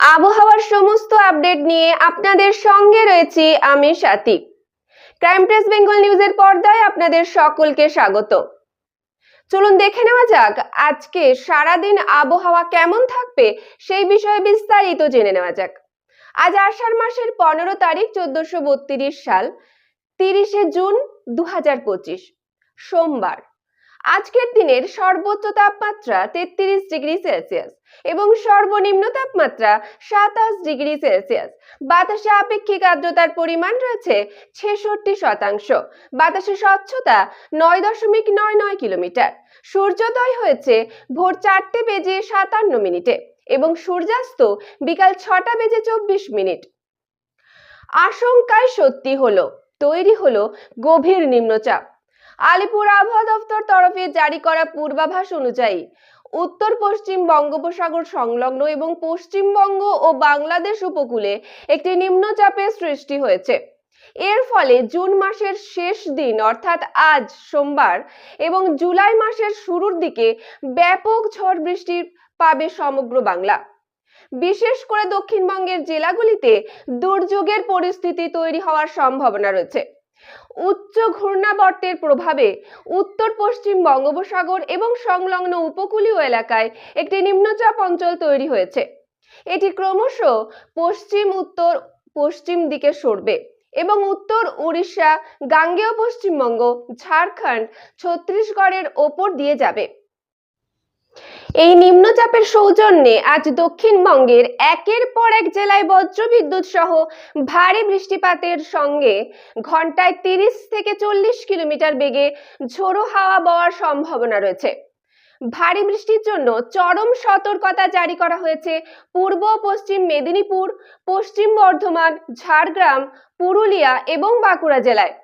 আবহাওয়ার সমস্ত আপডেট নিয়ে আপনাদের সঙ্গে রয়েছি আমি সাথী। ক্রাইম প্রেস বেঙ্গল নিউজের পর্দায় আপনাদের সকলকে স্বাগত। চলুন দেখে নেওয়া যাক আজকে সারাদিন আবহাওয়া কেমন থাকবে সেই বিষয়ে বিস্তারিত জেনে নেওয়া যাক। আজ আষাঢ় মাসের পনেরো তারিখ চোদ্দশো সাল, তিরিশে জুন দু সোমবার। আজকের দিনের সর্বোচ্চ তাপমাত্রা তেত্রিশ ডিগ্রি সেলসিয়াস এবং সর্বনিম্ন তাপমাত্রা সাতাশ ডিগ্রি সেলসিয়াস। বাতাসে আপেক্ষিক আর্দ্রতার পরিমাণ রয়েছে ছেষট্টি শতাংশ। বাতাসে স্বচ্ছতা নয় দশমিক নয় নয় কিলোমিটার। সূর্যোদয় হয়েছে ভোর চারটে বেজে সাতান্ন মিনিটে এবং সূর্যাস্ত বিকাল ছটা বেজে চব্বিশ মিনিট। আশঙ্কায় সত্যি হলো, তৈরি হলো গভীর নিম্নচাপ। আলিপুর আবহাওয়া দফতর তরফে জারি করা পূর্বাভাস অনুযায়ী উত্তর, পশ্চিম বঙ্গোপসাগর সংলগ্ন এবং পশ্চিমবঙ্গ ও বাংলাদেশ উপকূলে একটি নিম্নচাপের সৃষ্টি হয়েছে। এর ফলে জুন মাসের শেষ দিন, অর্থাৎ আজ সোমবার এবং জুলাই মাসের শুরুর দিকে ব্যাপক ঝড় বৃষ্টি পাবে সমগ্র বাংলা। বিশেষ করে দক্ষিণবঙ্গের জেলাগুলিতে দুর্যোগের পরিস্থিতি তৈরি হওয়ার সম্ভাবনা রয়েছে। উচ্চ ঘূর্ণাবর্তের প্রভাবে উত্তর, পশ্চিম বঙ্গোপসাগর এবং সংলগ্ন উপকূলীয় এলাকায় একটি নিম্নচাপ অঞ্চল তৈরি হয়েছে। এটি ক্রমশ পশ্চিম, উত্তর, পশ্চিম দিকে সরবে এবং উত্তর উড়িষ্যা, গাঙ্গেয় পশ্চিমবঙ্গ, ঝাড়খণ্ড, ছত্তিশগড়ের ওপর দিয়ে যাবে। এই নিম্নচাপের সৌজন্যে আজ দক্ষিণবঙ্গের একের পর এক জেলায় বজ্রবিদ্যুৎ সহ ভারী বৃষ্টিপাতের সঙ্গে ঘন্টায় তিরিশ থেকে চল্লিশ কিলোমিটার বেগে ঝোড়ো হাওয়া বওয়ার সম্ভাবনা রয়েছে। ভারী বৃষ্টির জন্য চরম সতর্কতা জারি করা হয়েছে পূর্ব পশ্চিম মেদিনীপুর, পশ্চিম বর্ধমান, ঝাড়গ্রাম, পুরুলিয়া এবং বাঁকুড়া জেলায়।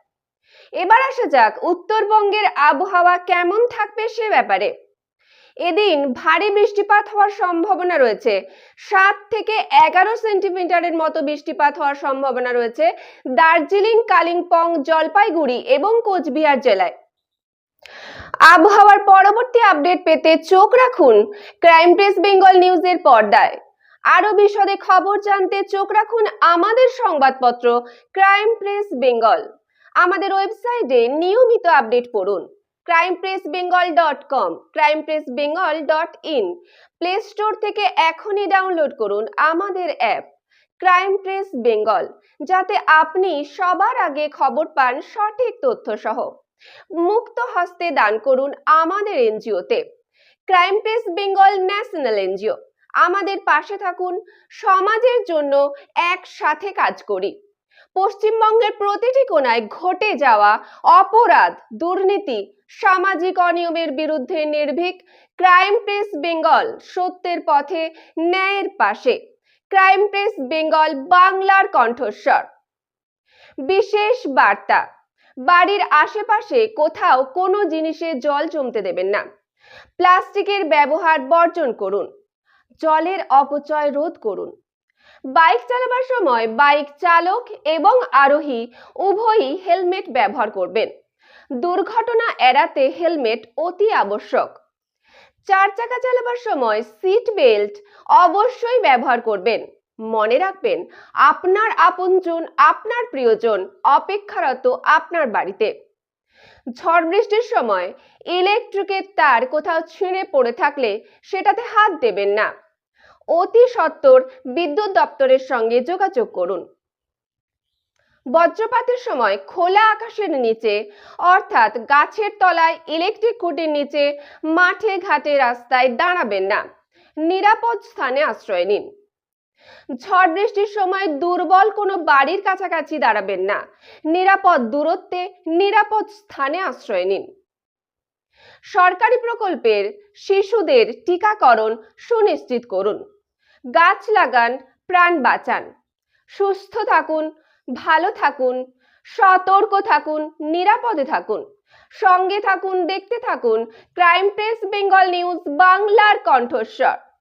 এবার আসা যাক উত্তরবঙ্গের আবহাওয়া কেমন থাকবে সে ব্যাপারে। এদিন ভারী বৃষ্টিপাত হওয়ার সম্ভাবনা রয়েছে। সাত থেকে এগারো সেন্টিমিটারের মতো বৃষ্টিপাত হওয়ার সম্ভাবনা রয়েছে দার্জিলিং, কালিম্পং, জলপাইগুড়ি এবং কোচবিহার জেলায়। আবহাওয়ার পরবর্তী আপডেট পেতে চোখ রাখুন ক্রাইম প্রেস বেঙ্গল নিউজের পর্দায়। আরও বিশদে খবর জানতে চোখ রাখুন আমাদের সংবাদপত্র ক্রাইম প্রেস বেঙ্গল। আমাদের ওয়েবসাইটে নিয়মিত আপডেট পড়ুন। Crime press Bengal dot com crime press Bengal dot in play store থেকে এখনই ডাউনলোড করুন আমাদের অ্যাপ ক্রাইম প্রেস বেঙ্গল যাতে আপনি সবার আগে খবর পান সঠিক তথ্য সহ মুক্ত হস্তে দান করুন আমাদের এনজিওতে। Crime press Bengal national NGO, আমাদের পাশে থাকুন, সমাজের জন্য একসাথে কাজ করি। পশ্চিমবঙ্গের প্রতিটি কোনায় ঘটে যাওয়া অপরাধ, দুর্নীতি, সামাজিক অনিয়মের বিরুদ্ধে নির্ভীক, ক্রাইম প্রেস বেঙ্গল সত্যের পথে ন্যায়ের পাশে। ক্রাইম প্রেস বেঙ্গল বাংলার কণ্ঠস্বর। বিশেষ বার্তা, বাড়ির আশেপাশে কোথাও কোনো জিনিসে জল জমতে দেবেন না। প্লাস্টিকের ব্যবহার বর্জন করুন। জলের অপচয় রোধ করুন। বাইক চালাবার সময় বাইক চালক এবং আরোহী উভয়ই হেলমেট ব্যবহার করবেন। দুর্ঘটনা এড়াতে হেলমেট অতি আবশ্যক। চার চাকা চালাবার সময় সিট বেল্ট অবশ্যই ব্যবহার করবেন। মনে রাখবেন, আপনার আপনজন, আপনার প্রিয়জন অপেক্ষারত আপনার বাড়িতে। ঝড় বৃষ্টির সময় ইলেকট্রিকের তার কোথাও ছিঁড়ে পড়ে থাকলে সেটাতে হাত দেবেন না। অতি সত্বর বিদ্যুৎ দপ্তরের সঙ্গে যোগাযোগ করুন। বজ্রপাতের সময় খোলা আকাশের নিচে, অর্থাৎ গাছের তলায় ইলেকট্রিক খুঁটির নিচে, মাঠে ঘাটে রাস্তায় দাঁড়াবেন না। নিরাপদ স্থানে আশ্রয় নিন। ঝড় বৃষ্টির সময় দুর্বল কোনো বাড়ির কাছাকাছি দাঁড়াবেন না। নিরাপদ দূরত্বে, নিরাপদ স্থানে আশ্রয় নিন। সরকারি প্রকল্পের শিশুদের টিকাকরণ সুনিশ্চিত করুন। গাছ লাগান, প্রাণ বাঁচান। সুস্থ থাকুন, ভালো থাকুন, সতর্ক থাকুন, নিরাপদে থাকুন। সঙ্গে থাকুন, দেখতে থাকুন। ক্রাইম প্রেস, বেঙ্গল নিউজ, বাংলার কণ্ঠস্বর।